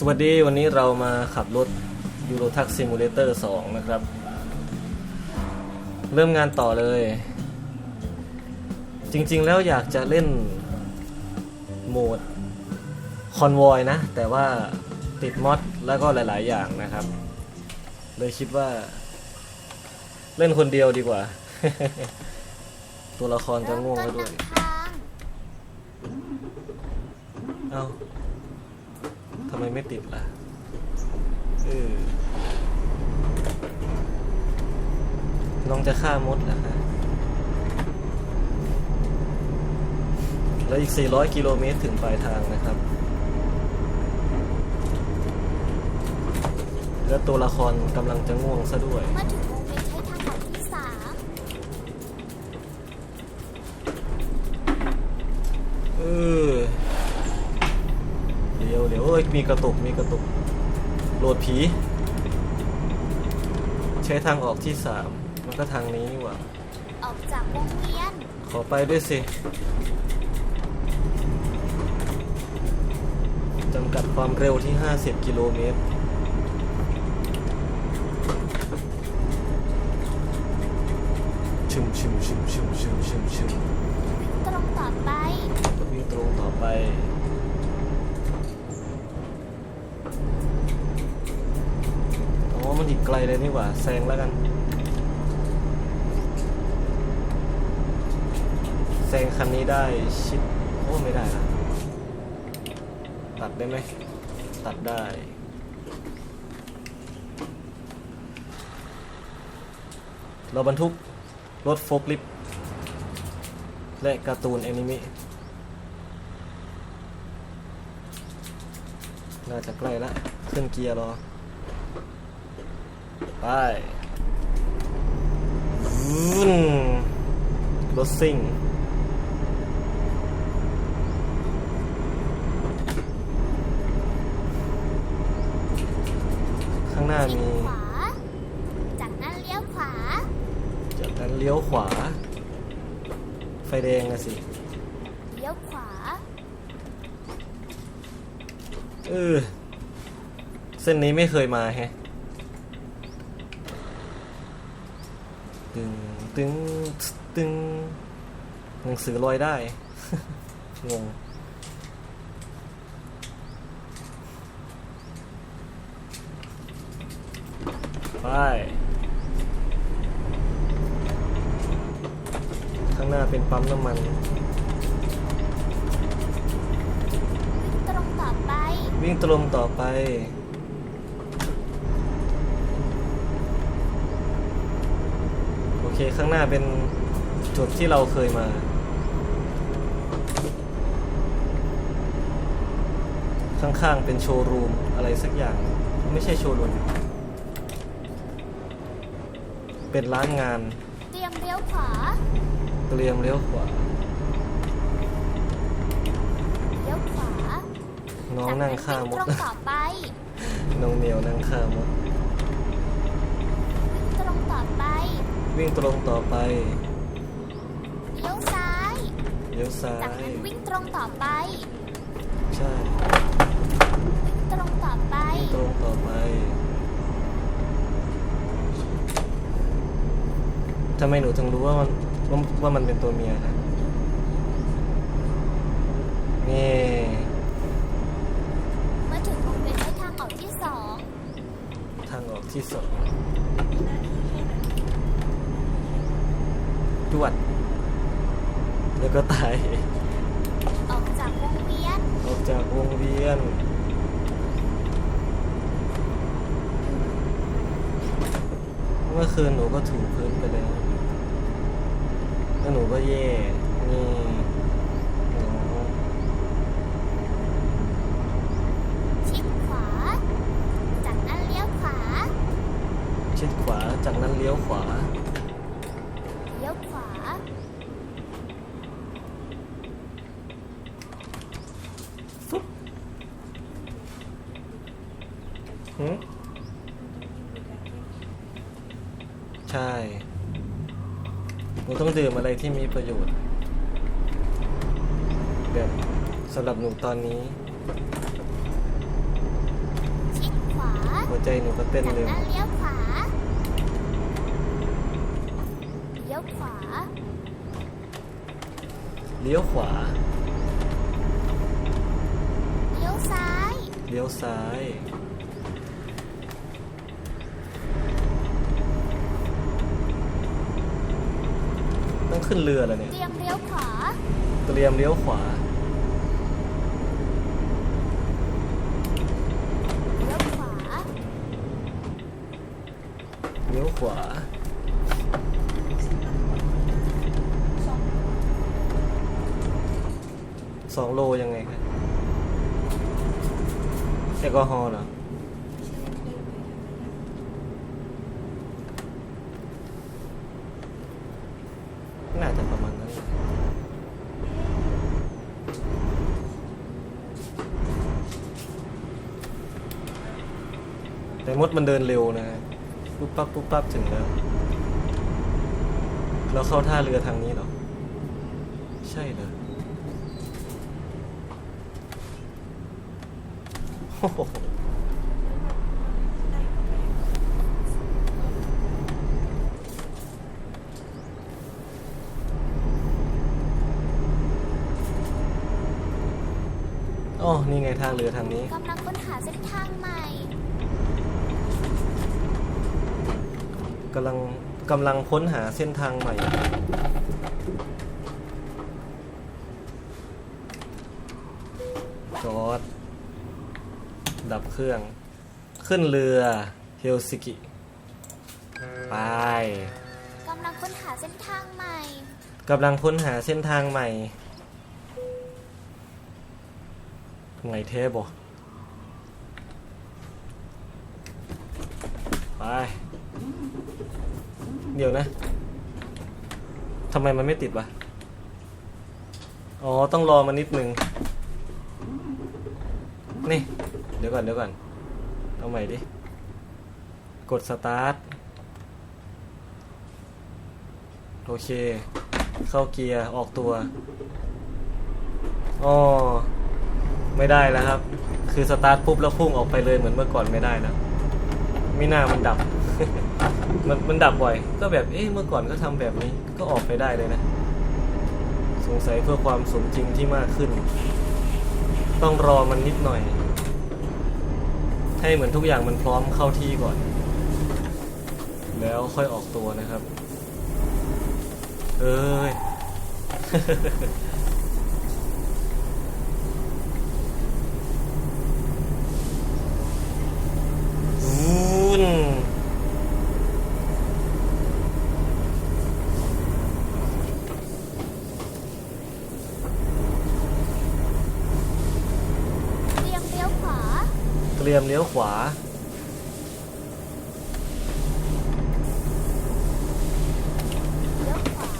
สวัสดีวันนี้เรามาขับรถ Euro Truck Simulator 2นะครับ เริ่มงานต่อเลย จริงๆแล้วอยากจะเล่นโหมดคอนวอยนะ แต่ว่าติดมอดแล้วก็หลาย ๆ อย่างนะครับ เลยคิดว่า เล่นคนเดียวดีกว่า ตัวละครจะง่วงแล้วด้วยทางเอ้าทำ ไมไม่ติดล่ะเออน้องจะฆ่ามดเหรอฮะแล้วอีก 400 กิโลเมตรถึงปลายทางนะครับ แล้วตัวละครกำลังจะง่วงซะด้วย เมื่อถึงวงเวียนใช้ทางออกที่สามเออ เดี๋ยวเดี๋ยวเอ้ยมีกระตุกมีกระตุกโหลดผี ใช้ทางออกที่สามมันก็ทางนี้นี่หว่าออกจากวงเวียน ขอไปด้วยสิจำกัดความเร็วที่ 50 กิโลเมตรชุมชุมชุมชุมชุมชุมชุมตรงต่อไปวิ่งตรงต่อไป อ๋อ มันอีกไกลเลยนี่หว่าแซงแล้วกันแซงคันนี้ได้ชิดโอ้ไม่ได้นะตัดได้ไหมตัดได้เราบรรทุกรถโฟล์คลิฟและการ์ตูนแอนิเมะน่าจะใกล้ละ ขึ้นเกียร์รอ ไปวุ้นรถซิ่งข้างหน้าชิดมี ขวา จากนั้นเลี้ยวขวา จากนั้นเลี้ยวขวา ไฟแดงนะสิ เลี้ยวขวา เออ เส้นนี้ไม่เคยมาแฮะ ตึงตึงตึงหนังสือลอยได้ งงไปข้างหน้าเป็นปั๊มน้ำมัน ตรงต่อไป วิ่งตรงต่อไป โอ เคข้างหน้าเป็นจุดที่เราเคยมา ข้างๆเป็นโชว์รูมอะไรสักอย่าง ไม่ใช่โชว์รูม เป็นร้านงาน เตรียมเลี้ยวขวา เตรียมเลี้ยวขวา เลี้ยวขวาน้องจากนั่นั้งนข้าวิ่มงดตรงต่อไป น้องเหนียวนั่งข้ามด ตรงต่อไป วิ่งตรงต่อไปเลี้ยวซ้าย เลี้ยวซ้าจากย นั้นวิ่งตรงต่อไป ใช่ตรงต่อไปตรงต่อไปทำไมหนูถึงรู้ว่ามันว่าว่ามันเป็นตัวเมียนะนี่เมื่อถึงวงเวียนใช้ทางออกที่สองทางออกที่สอง จวด แล้วก็ตาย ออกจากวงเวียน ออกจากวงเวียน เมื่อคืนหนูก็ถูพื้นไปแล้วแล้วหนูก็แย่นี่อ๋อชิดขวา จากนั้นเลี้ยวขวา ชิดขวาจากนั้นเลี้ยวขวา เลี้ยวขวา หืมใช่ หนูต้อง ดื่มอะไรที่มีประโยชน์ แบบสำหรับหนูตอนนี้หัวใจหนูก็เต้นจากเร็วนั้นเลี้ยวขวา เลี้ยวขวา เลี้ยวขวา เลี้ยวซ้าย เลี้ยวซ้าย ต้องขึ้นเรือแล้วเนี่ย เตรียมเลี้ยวขวา เตรียมเลี้ยวขวา เลี้ยวขวา เลี้ยวขวา สองโลยังไงครับแอลกอฮอล์เหรอ น่าจะประมาณนั้นแต่มดมันเดินเร็วนะฮะปุ๊บปั๊บปุ๊บปั๊บถึงแล้ว เราเข้าท่าเรือทางนี้เหรอ ใช่เหรอโอ้โห อ๋อ นี่ไงทางเรือทางนี้ กำลังค้นหาเส้นทางใหม่ กำลังกำลังค้นหาเส้นทางใหม่ จอด ดับเครื่อง ขึ้นเรือเฮลซิกิ ไป กำลังค้นหาเส้นทางใหม่ กำลังค้นหาเส้นทางใหม่ ไงเทบบ่ไป เดี๋ยวนะทำไมมันไม่ติดวะ อ๋อ ต้องรอมานิดนึง นี่ เดี๋ยวก่อน เดี๋ยวก่อน เอาใหม่ดิ กดสตาร์ท โอเค เข้าเกียร์ ออกตัว อ๋อ ไม่ได้แล้วครับ คือสตาร์ทปุ๊บแล้วพุ่งออกไปเลยเหมือนเมื่อก่อนไม่ได้แล้วไม่น่ามันดับ มันมันดับบ่อย ก็แบบเอ๊ะเมื่อก่อนก็ทำแบบนี้ก็ออกไปได้เลยนะ สงสัยเพื่อความสมจริงที่มากขึ้น ต้องรอมันนิดหน่อย ให้เหมือนทุกอย่างมันพร้อมเข้าที่ก่อน แล้วค่อยออกตัวนะครับ เอ้ย น เตรียมเลี้ยวขวา เตรียมเลี้ยวขวา เลี้ยวขวา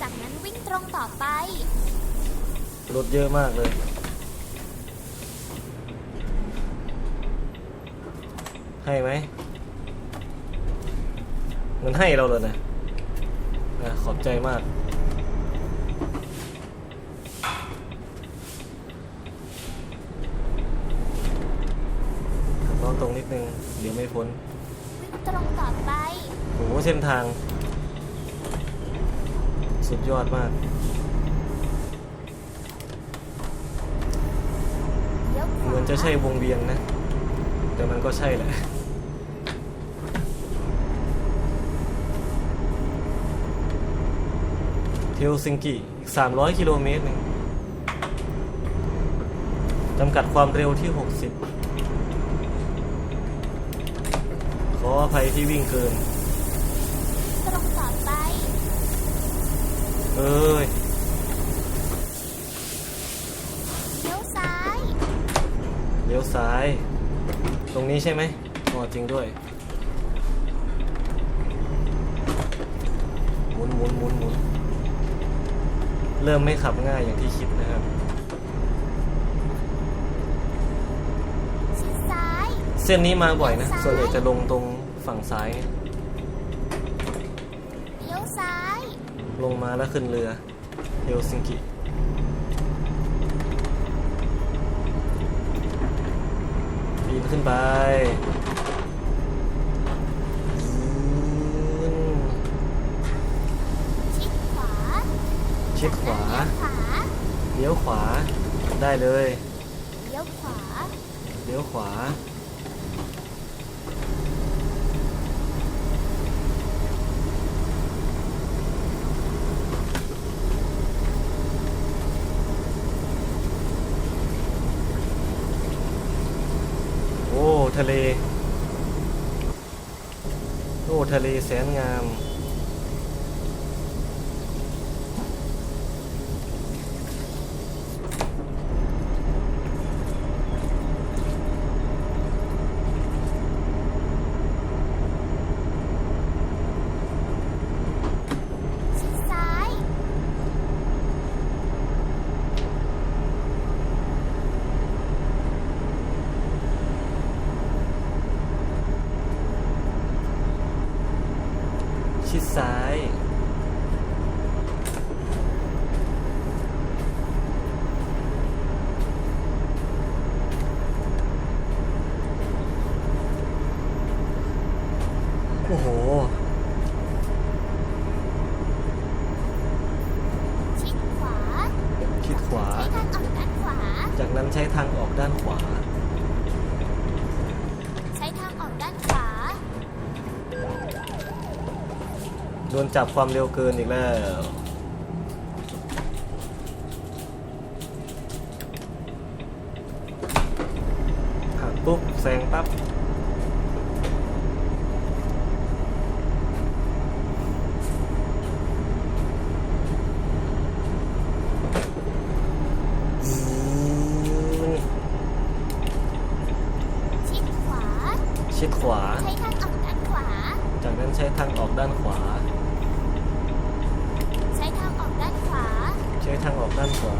จากนั้นวิ่งตรงต่อไป รถเยอะมากเลย ให้ไหมมันให้เราเลยนะอะขอบใจมากน้องตรงนิดนึง เดี๋ยวไม่พ้น วิ่งตรงต่อไปโอ้โหเส้นทาง สุดยอดมากเลี้ยวขวาเหมือนจะใช่วงเวียนนะ แต่มันก็ใช่แหละ เฮ ลซิงกิอีก 300 กิโลเมตรหนึงจำกัดความเร็วที่ 60 ขออภัยที่วิ่งเกิน ตรงต่อไป เอ้ยเลี้ยวซ้าย เลี้ยวซ้าย ตรงนี้ใช่ไหมอ๋อจริงด้วย หมุนหมุนหมุนหมุน เริ่มไม่ขับง่ายอย่างที่คิดนะครับ ชิดซ้าย เส้นนี้มาบ่อยนะ ส่วนใหญ่จะลงตรงฝั่งซ้าย เลี้ยวซ้าย ลงมาแล้วขึ้นเรือเฮลซิงกิปีนขึ้นไป ขวา ได้เลย เลี้ยวขวาเลี้ยวขวา โอ้ ทะเล โอ้ ทะเลแสนงาม ชิดซ้าย ชิดซ้าย โอ้โห ชิดขวา ชิดขวา ใช้ทางออกด้านขวา จากนั้นใช้ทางออกด้านขวา ใช้ทางออกด้านขวา โดน จับความเร็วเกินอีกแล้ว หักปุ๊บแซงปั๊บ ชิดขวา ชิดขวา ใช้ทางออกด้านขวา จากนั้นใช้ทางออกด้านขวา ใช้ทางออกด้านขวา ใช้ทางออกด้านขวา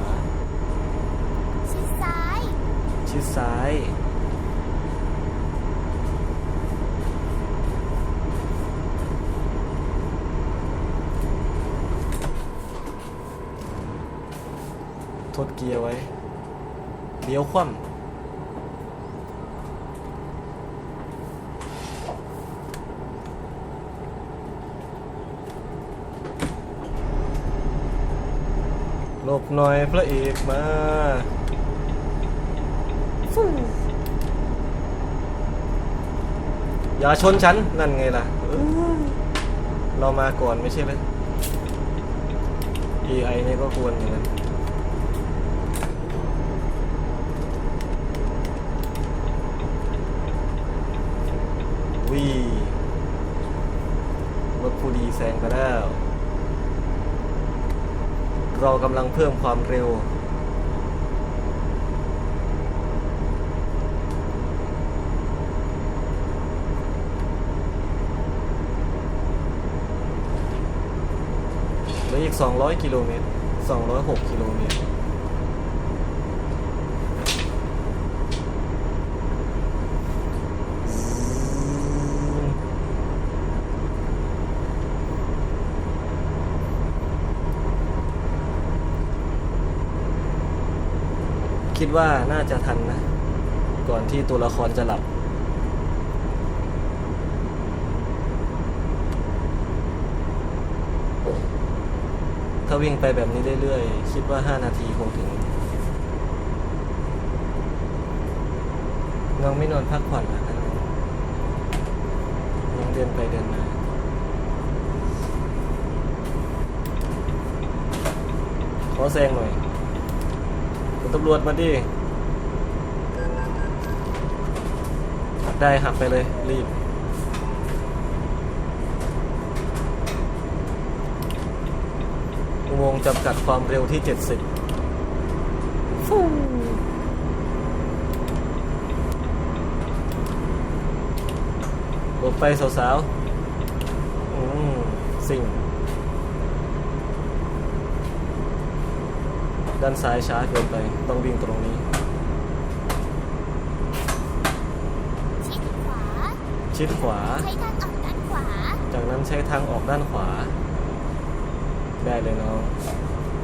ชิดซ้าย ชิดซ้าย ทดเกียร์ไว้เลี้ยวคว่ำหลบหน่อยพระเอกมาอย่าชนฉัน นั่นไงล่ะ เรามาก่อนไม่ใช่เลย AI เนี่ยก็ควรอย่างนั้น วีรถผู้ดี แซงไปแล้ว เรากำลังเพิ่มความเร็ว เหลืออีก 200 กิโลเมตร 206 กิโลเมตร คิดว่าน่าจะทันนะ ก่อนที่ตัวละครจะหลับ ถ้าวิ่งไปแบบนี้เรื่อยๆ คิดว่า 5 นาทีคงถึง น้องไม่นอนพักผ่อนแล้วนะน้องเดินไปเดินมาขอแซงหน่อย ตำรวจมาดิได้หักไปเลย รีบ อุโมงค์จำกัดความเร็วที่ 70ฟูหลบไปสาวๆ อืม สิ่ง ด้านซ้ายช้าเกินไป ต้องวิ่งตรงนี้ ชิดขวา ชิดขวา ใช้ทางออกด้านขวา จากนั้นใช้ทางออกด้านขวา ได้เลยน้อง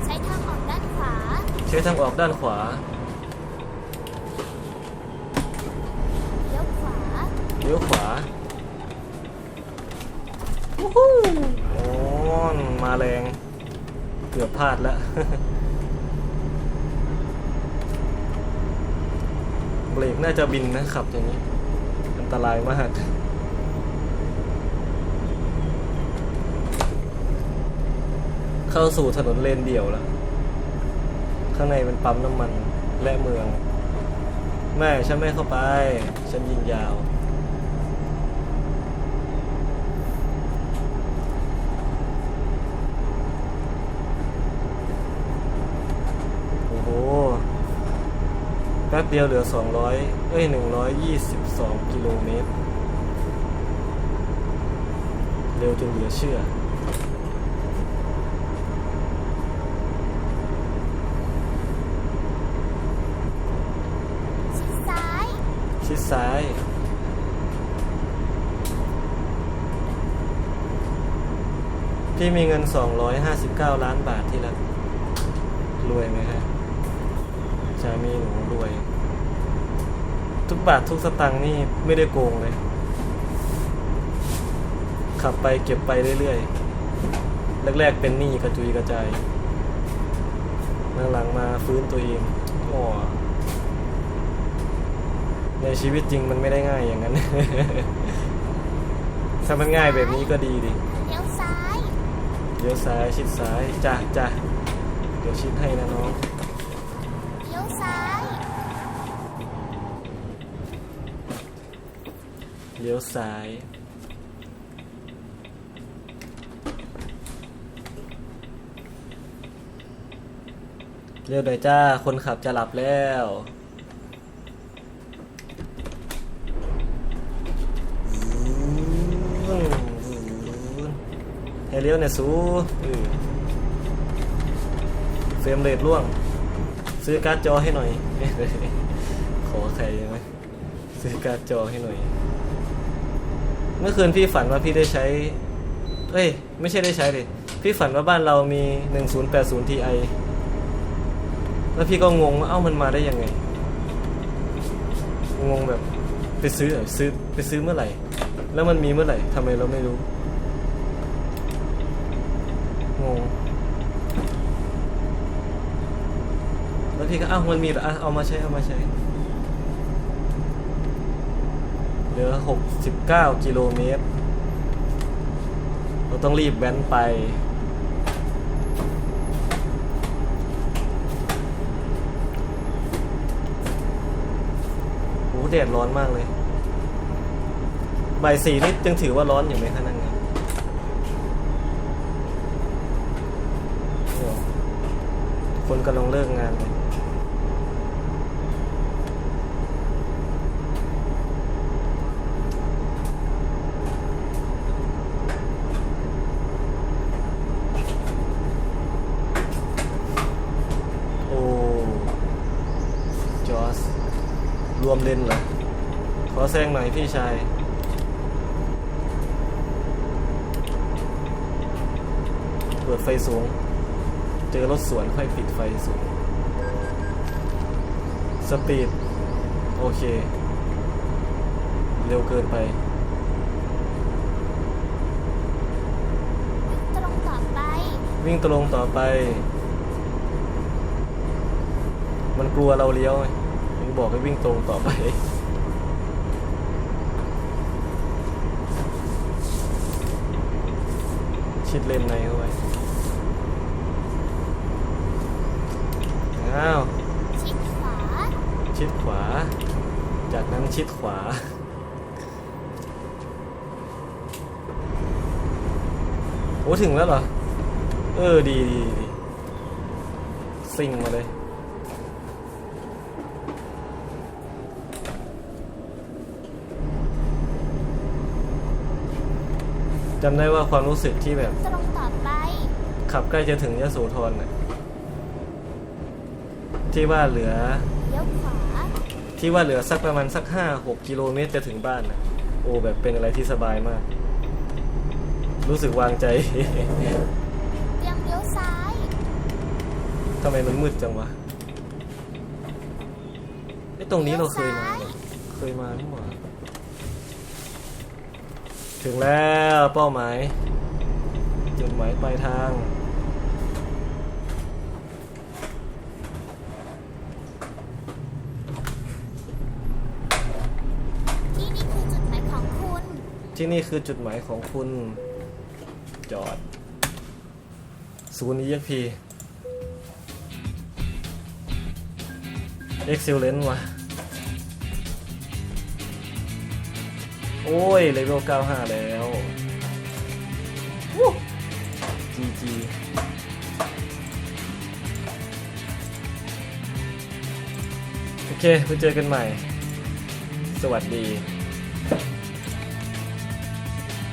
ใช้ทางออกด้านขวา ใช้ทางออกด้านขวา เลี้ยวขวา เลี้ยวขวาโอ้มาแรง เกือบพลาดแล้ว กน่าจะบินนะขับอย่างนี้ อันตรายมากเข้าสู่ถนนเลนเดี่ยวแล้ว ข้างในเป็นปั๊มน้ำมันและเมือง แม่ฉันไม่เข้าไป ฉันยิงยาว โอ้โห แป๊บ เดียวเหลือ 200 เอ้ย 122 กิโลเมตร เร็วจนเหลือเชื่อชิดซ้าย ชิดซ้าย พี่มีเงิน 259 ล้านบาทที่รักรวยไหมครับสามีหนูรวย ทุกบาททุกสตังค์นี่ไม่ได้โกงเลย ขับไปเก็บไปเรื่อยๆ แรกๆเป็นหนี้กระจุยกระจายหลังๆมาฟื้นตัวเองอ๋อในชีวิตจริงมันไม่ได้ง่ายอย่างนั้น ถ้ามันง่ายแบบนี้ก็ดีดิเลี้ยวซ้ายเลี้ยวซ้ายชิดซ้ายจ้ะจ้ะเดี๋ยวชิดให้นะน้องเลี้ยวซ้าย เลี้ยวซ้าย เร็วหน่อยจ้า คนขับจะหลับแล้ว ให้เลี้ยวเนี่ยสูเฟรมเรทร่วง ซื้อการ์ดจอให้หน่อย ขอใครใช่ไหมซื้อการ์ดจอให้หน่อย เมื่อคืนพี่ฝันว่าพี่ได้ใช้ เอ้ย ไม่ใช่ได้ใช้ดิพี่ฝันว่าบ้านเรามี1080 Ti แล้วพี่ก็งงว่าเอ้ามันมาได้ยังไง งงแบบไปซื้อเหรอซื้อไปซื้อเมื่อไหร่ แล้วมันมีเมื่อไหร่ทำไมเราไม่รู้ งง แล้วพี่ก็เอ้ามันมีเหรอเอามาใช้เอามาใช้ เห ลือ 69 กิโลเมตร เราต้องรีบแว้นไป โอ้แดดร้อนมากเลยบ่ายสี่นี่ยังถือว่าร้อนอยู่ไหมคะนั่นไงคนกำลังเลิกงานเลย โอ้ จอส ร วมเลนเหรอ ขอแซงหน่อยพี่ชาย เปิดไฟสูง เจอรถสวนค่อยปิดไฟสูง สปีด โอเค เร็วเกินไปตรงต่อไป วิ่งตรงต่อไป มันกลัวเราเลี้ยวไง บอกให้วิ่งตรงต่อไป ชิดเลนในเข้าไปอ้าว ชิดขวาชิดขวา จากนั้นชิดขวา โอ้ ถึงแล้วเหรอ เออ ดีดีดีซิ่งมาเลย จำได้ว่าความรู้สึกที่แบบตรงต่อไปขับใกล้จะถึงยโสธรน่ะที่ว่าเหลือ เลี้ยวขวาที่ว่าเหลือสักประมาณสักห้าหกกิโลเมตรจะถึงบ้านนะโอ้แบบเป็นอะไรที่สบายมาก รู้สึกวางใจ เตรียมเลี้ยวซ้ายทำไมมันมืดจังวะไอ้ตรงนี้เราเคยมาเนี่ยเคยมาหรือเปล่า ถึงแล้วเป้าหมายจุดหมายปลายทาง ที่นี่คือจุดหมายของคุณ ที่นี่คือจุดหมายของคุณ จอดศูนย์ EXP Excellent ว่ะ โอ้ยเลเวล95 แล้ววู้ GG โอเคไปเจอกันใหม่ สวัสดี